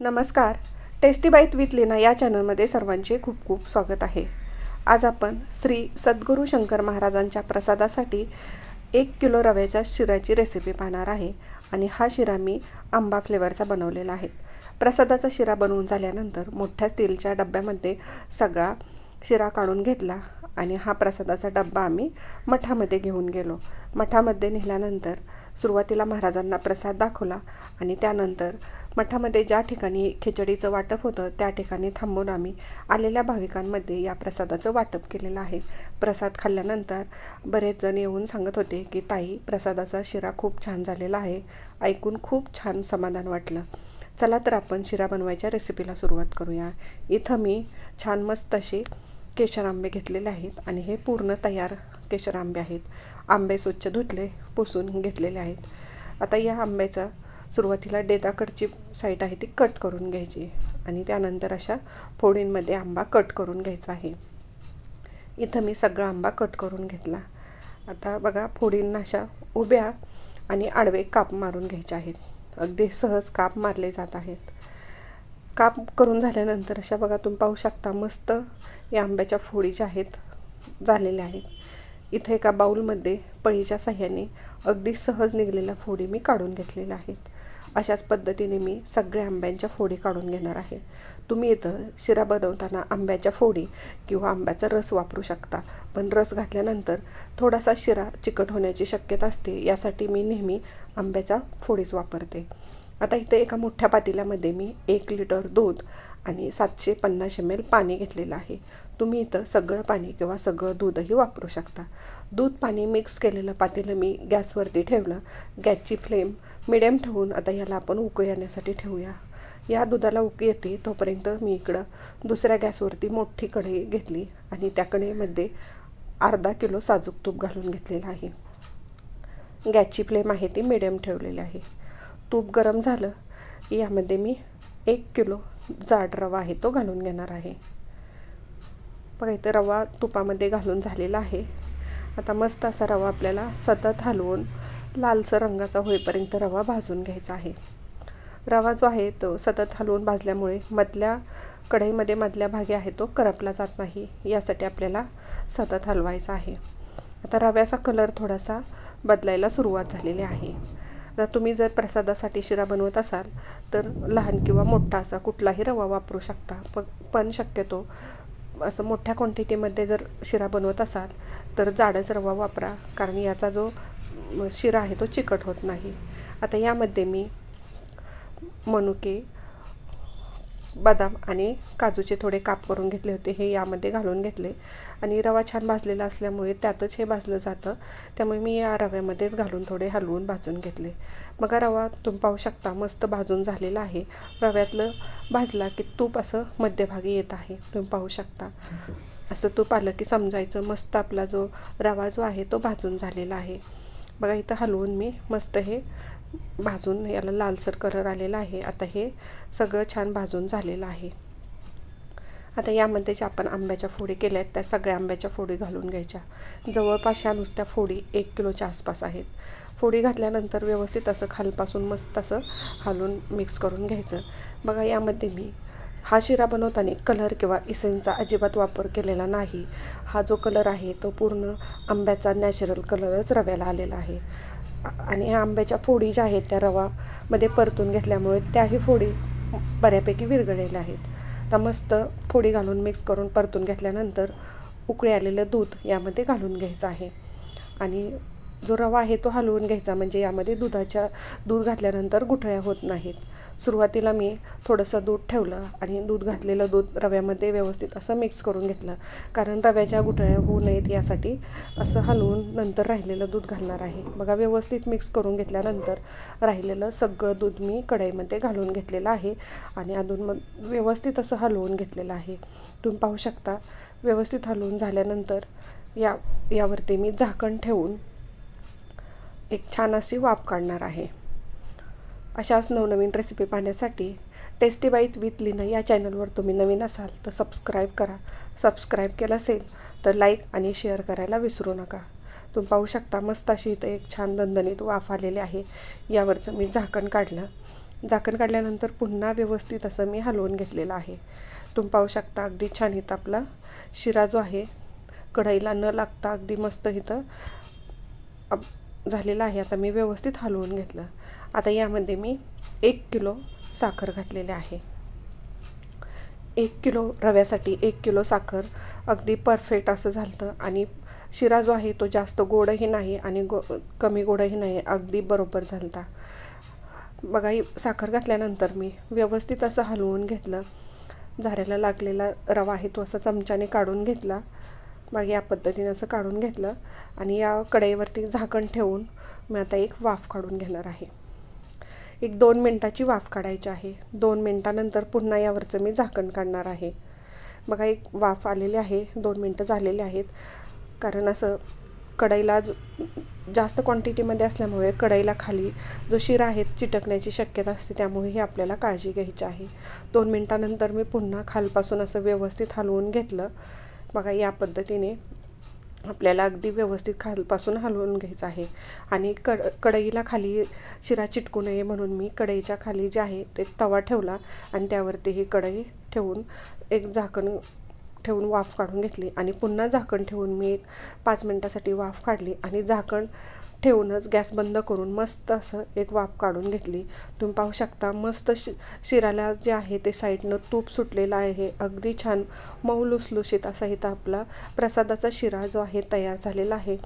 नमस्कार. Tasty Bait with Leena या चॅनलमध्ये सर्वांचे खूप खूप स्वागत आहे. आज आपण श्री सद्गुरू शंकर महाराजांच्या प्रसादासाठी एक किलो रव्याच्या शिऱ्याची रेसिपी पाहणार आहे आणि हा शिरा मी आंबा फ्लेवरचा बनवलेला आहे. प्रसादाचा शिरा बनवून झाल्यानंतर मोठ्या स्टीलच्या डब्यामध्ये सगळा शिरा काढून घेतला आणि हा प्रसादाचा डब्बा आम्ही मठामध्ये घेऊन गेलो. मठामध्ये नेल्यानंतर सुरुवातीला महाराजांना प्रसाद दाखवला आणि त्यानंतर मठामध्ये ज्या ठिकाणी खिचडीचं वाटप होतं त्या ठिकाणी थांबून आम्ही आलेल्या भाविकांमध्ये या प्रसादाचं वाटप केलेलं आहे. प्रसाद खाल्ल्यानंतर बरेच जण येऊन सांगत होते की ताई प्रसादाचा शिरा खूप छान झालेला आहे. ऐकून खूप छान समाधान वाटलं. चला तर आपण शिरा बनवायच्या रेसिपीला सुरुवात करूया. इथं मी छान मस्त असे केशर आंबे घेतलेले आहेत आणि हे पूर्ण तयार केशर आंबे आहेत. आंबे स्वच्छ धुतले पुसून घेतलेले आहेत. आता या आंब्याचा सुरुवातीला डेताकडची साईट आहे ती कट करून घ्यायची आणि त्यानंतर अशा फोडींमध्ये आंबा कट करून घ्यायचा आहे. इथं मी सगळा आंबा कट करून घेतला. आता बघा फोडींना अशा उभ्या आणि आडवे काप मारून घ्यायचे आहेत. अगदी सहज काप मारले जात आहेत. काप करून झाल्यानंतर अशा बघा तुम्ही पाहू शकता मस्त या आंब्याच्या फोडी ज्या आहेत झालेल्या आहेत. इथे एका बाऊलमध्ये पळीच्या साह्याने अगदी सहज निघलेल्या फोडी मी काढून घेतलेल्या आहेत. अशाच पद्धतीने मी सगळ्या आंब्यांच्या फोडी काढून घेणार आहे. तुम्ही इथं शिरा बनवताना आंब्याच्या फोडी किंवा आंब्याचा रस वापरू शकता पण रस घातल्यानंतर थोडासा शिरा चिकट होण्याची शक्यता असते यासाठी मी नेहमी आंब्याच्या फोडीच वापरते. आता इथं एका मोठ्या पातेल्यामध्ये मी एक लिटर दूध आणि सातशे पन्नास एम एल पाणी घेतलेलं आहे. तुम्ही इथं सगळं पाणी किंवा सगळं दूधही वापरू शकता. दूध पाणी मिक्स केलेलं पातेलं मी गॅसवरती ठेवलं. गॅसची फ्लेम मिडियम ठेवून आता याला आपण उकळी येण्यासाठी ठेवूया. या दुधाला उक येते तोपर्यंत मी इकडं दुसऱ्या गॅसवरती मोठी कढई घेतली आणि त्या कढईमध्ये अर्धा किलो साजूक तूप घालून घेतलेलं आहे. गॅसची फ्लेम आहे ती मिडियम ठेवलेली आहे. तूप गरम झालं. यामध्ये मी एक किलो जाड रवा आहे तो घालून घेणार आहे. बघा इथं रवा तुपामध्ये घालून झालेला आहे. आता मस्त असा रवा आपल्याला सतत हलवून लालसर रंगाचा होईपर्यंत रवा भाजून घ्यायचा आहे. रवा जो आहे तो सतत हलवून भाजल्यामुळे मधल्या कढईमध्ये मधल्या भागी आहे तो करपला जात नाही. यासाठी आपल्याला सतत हलवायचा आहे. आता रव्याचा कलर थोडासा बदलायला सुरुवात झालेली आहे. जर तुम्ही जर प्रसादासाठी शिरा बनवत असाल तर लहान किंवा मोठा असा कुठलाही रवा वापरू शकता. प पण शक्यतो असं मोठ्या क्वांटिटीमध्ये जर शिरा बनवत असाल तर जाडच रवा वापरा. कारण याचा जो शिरा आहे तो चिकट होत नाही. आता यामध्ये मी मनुके बदाम आणि काजूचे थोडे काप करून घेतले होते. हे यामध्ये घालून घेतले. आणि रवा छान भाजलेला असल्यामुळे त्यातच हे भाजलं जातं. त्यामुळे मी या रव्यामध्येच घालून थोडे हलवून भाजून घेतले. बघा रवा तुम्ही पाहू शकता मस्त भाजून झालेला आहे. रव्यातलं भाजला की तूप असं मध्यभागी येत आहे. तुम्ही पाहू शकता. असं तूप आलं की समजायचं मस्त आपला जो रवा जो आहे तो भाजून झालेला आहे. बघा इथं हलवून मी मस्त हे भाजून याला लालसर कलर आलेला आहे. आता हे सगळं छान भाजून झालेलं आहे. आता यामध्ये ज्या आपण आंब्याच्या फोडी केल्या आहेत त्या सगळ्या आंब्याच्या फोडी घालून घ्यायच्या. जवळपास ह्या नुसत्या फोडी एक किलोच्या आसपास आहेत. फोडी घातल्यानंतर व्यवस्थित असं खालपासून मस्त असं हालून मिक्स करून घ्यायचं. बघा यामध्ये मी हा शिरा बनवताना कलर किंवा इसेनचा अजिबात वापर केलेला नाही. हा जो कलर आहे तो पूर्ण आंब्याचा नॅचरल कलरच रव्याला आलेला आहे. आणि ह्या आंब्याच्या फोडी ज्या आहेत त्या रवामध्ये परतून घेतल्यामुळे त्याही फोडी बऱ्यापैकी विरघळलेल्या आहेत. तर मस्त फोडी घालून मिक्स करून परतून घेतल्यानंतर उकळी आलेलं दूध यामध्ये घालून घ्यायचं आहे. आणि जो रवा आहे तो हलवून घ्यायचा. म्हणजे यामध्ये दुधाच्या दूध घातल्यानंतर गुठळ्या होत नाहीत. सुरुवातीला मी थोडंसं दूध ठेवलं आणि दूध घातलेलं दूध रव्यामध्ये व्यवस्थित असं मिक्स करून घेतलं. कारण रव्याच्या गुठळ्या होऊ नयेत यासाठी असं हलवून नंतर राहिलेलं दूध घालणार आहे. बघा व्यवस्थित मिक्स करून घेतल्यानंतर राहिलेलं सगळं दूध मी कढईमध्ये घालून घेतलेलं आहे आणि अधून मग व्यवस्थित असं हलवून घेतलेलं आहे. तुम्ही पाहू शकता व्यवस्थित हलवून झाल्यानंतर या यावरती मी झाकण ठेवून एक छान अशी वाफ काढणार आहे. अशाच नवनवीन रेसिपी पाहण्यासाठी टेस्टी बाईत विथ लिना या चॅनलवर तुम्ही नवीन असाल तर सबस्क्राईब करा. सबस्क्राईब केलं असेल तर लाईक आणि शेअर करायला विसरू नका. तुम्ही पाहू शकता मस्त अशी इथं एक छान दणदणीत वाफ आलेली आहे. यावरचं मी झाकण काढलं. झाकण काढल्यानंतर पुन्हा व्यवस्थित असं मी हलवून घेतलेलं आहे. तुम्ही पाहू शकता अगदी छान इथं आपला शिरा जो आहे कढईला न लागता अगदी मस्त इथं झालेला आहे. आता मी व्यवस्थित हलवून घेतलं. आता यामध्ये मी एक किलो साखर घातलेली आहे. एक किलो रव्यासाठी एक किलो साखर. अगदी परफेक्ट असं झालं आणि शिरा जो आहे तो जास्त गोडही नाही आणि गो कमी गोडही नाही. अगदी बरोबर झालता. बघा ही साखर घातल्यानंतर मी व्यवस्थित असं हलवून घेतलं. झाऱ्याला लागलेला रवा आहे तो असा चमच्याने काढून घेतला. मग या पद्धतीनं असं काढून घेतलं आणि या कढईवरती झाकण ठेवून मी आता एक वाफ काढून घेणार आहे. एक दोन मिनटाची वाफ काढायची आहे. दोन मिनटानंतर पुन्हा यावरचं मी झाकण काढणार आहे. बघा एक वाफ आलेली आहे. दोन मिनटं झालेले आहेत. कारण असं कढईला जास्त क्वांटिटीमध्ये असल्यामुळे कढईला खाली जो शिरा आहे चिटकण्याची शक्यता असते. त्यामुळे ही आपल्याला काळजी घ्यायची आहे. दोन मिनटानंतर मी पुन्हा खालपासून असं व्यवस्थित हलवून घेतलं. बघा या पद्धतीने आपल्याला अगदी व्यवस्थित खालपासून हलवून घ्यायचं आहे. आणि कड कढईला खाली शिरा चिटकू नये म्हणून मी कढईच्या खाली जे आहे ते तवा ठेवला आणि त्यावरती ही कढई ठेवून एक झाकण ठेवून वाफ काढून घेतली. आणि पुन्हा झाकण ठेवून मी एक पाच मिनटासाठी वाफ काढली आणि झाकण ठेवूनच गॅस बंद करून मस्त असं एक वाफ काढून घेतली. तुम्ही पाहू शकता मस्त शि शिराला जे आहे ते साईडनं तूप सुटलेलं आहे. अगदी छान मऊ लुसलुशीत असा इथं आपला प्रसादाचा शिरा जो आहे तयार झालेला आहे.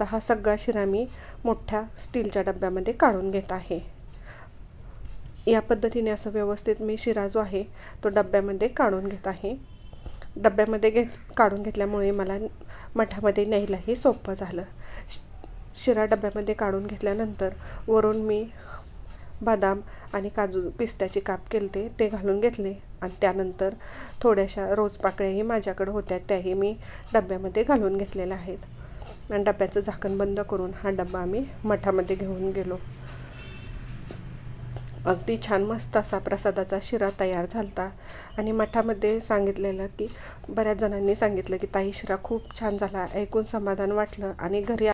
तर हा सगळा शिरा मी मोठ्या स्टीलच्या डब्यामध्ये काढून घेत आहे. या पद्धतीने असं व्यवस्थित मी शिरा जो आहे तो डब्यामध्ये काढून घेत आहे. डब्यामध्ये घेत काढून घेतल्यामुळे मला मठामध्ये न्यायलाही सोपं झालं. शिरा डब्यामध्ये काढून घेतल्यानंतर वरून मी बदाम आणि काजू पिस्त्याचे काप केले ते घालून घेतले आणि त्यानंतर थोड्याशा रोज पाकळ्याही माझ्याकडे होत्या त्याही मी डब्यामध्ये घालून घेतलेल्या आहेत. आणि डब्याचं झाकण बंद करून हा डब्बा आम्ही मठामध्ये घेऊन गेलो. अगदी छान मस्त असा प्रसादाचा शिरा तयार झालता आणि मठामध्ये सांगितलेलं की बऱ्याच जणांनी सांगितलं की ताई शिरा खूप छान झाला ऐकून समाधान वाटलं आणि घरी